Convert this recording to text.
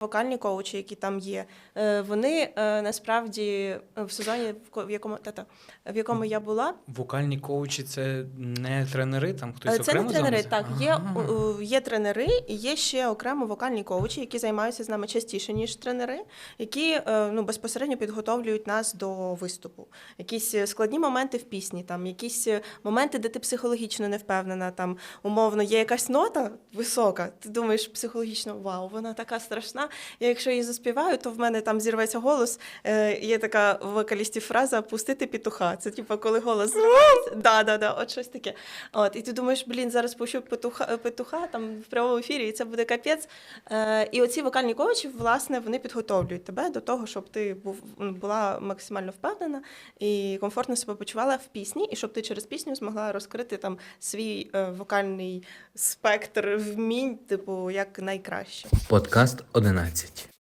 Вокальні коучі, які там є, е, вони е, насправді е, в сезоні, в ко- якому та-та, в якому я була, Вокальні коучі це не тренери, там хтось Це окремо не тренери, займається? так. Є, Ага. є тренери і є ще окремо вокальні коучі, які займаються з нами частіше, ніж тренери, які ну, безпосередньо підготовлюють нас до виступу. Якісь складні моменти в пісні, там, якісь моменти, де ти психологічно не впевнена. Там, умовно, є якась нота висока, ти думаєш психологічно, вау, вона така страшна. Я якщо її заспіваю, то в мене там зірветься голос. Е, є така в вокалістів фраза пустити петуха. Це типу, коли голос. Да, да, да, от щось таке. От, і ти думаєш, блін, зараз пущу петуха, петуха там в прямому ефірі, і це буде капець. Е, і оці вокальні коучі, власне, вони підготовлюють тебе до того, щоб ти був, була максимально впевнена і комфортно себе почувала в пісні, і щоб ти через пісню змогла розкрити там свій е, вокальний спектр вмінь, типу, як найкраще. Подкаст 11. 12.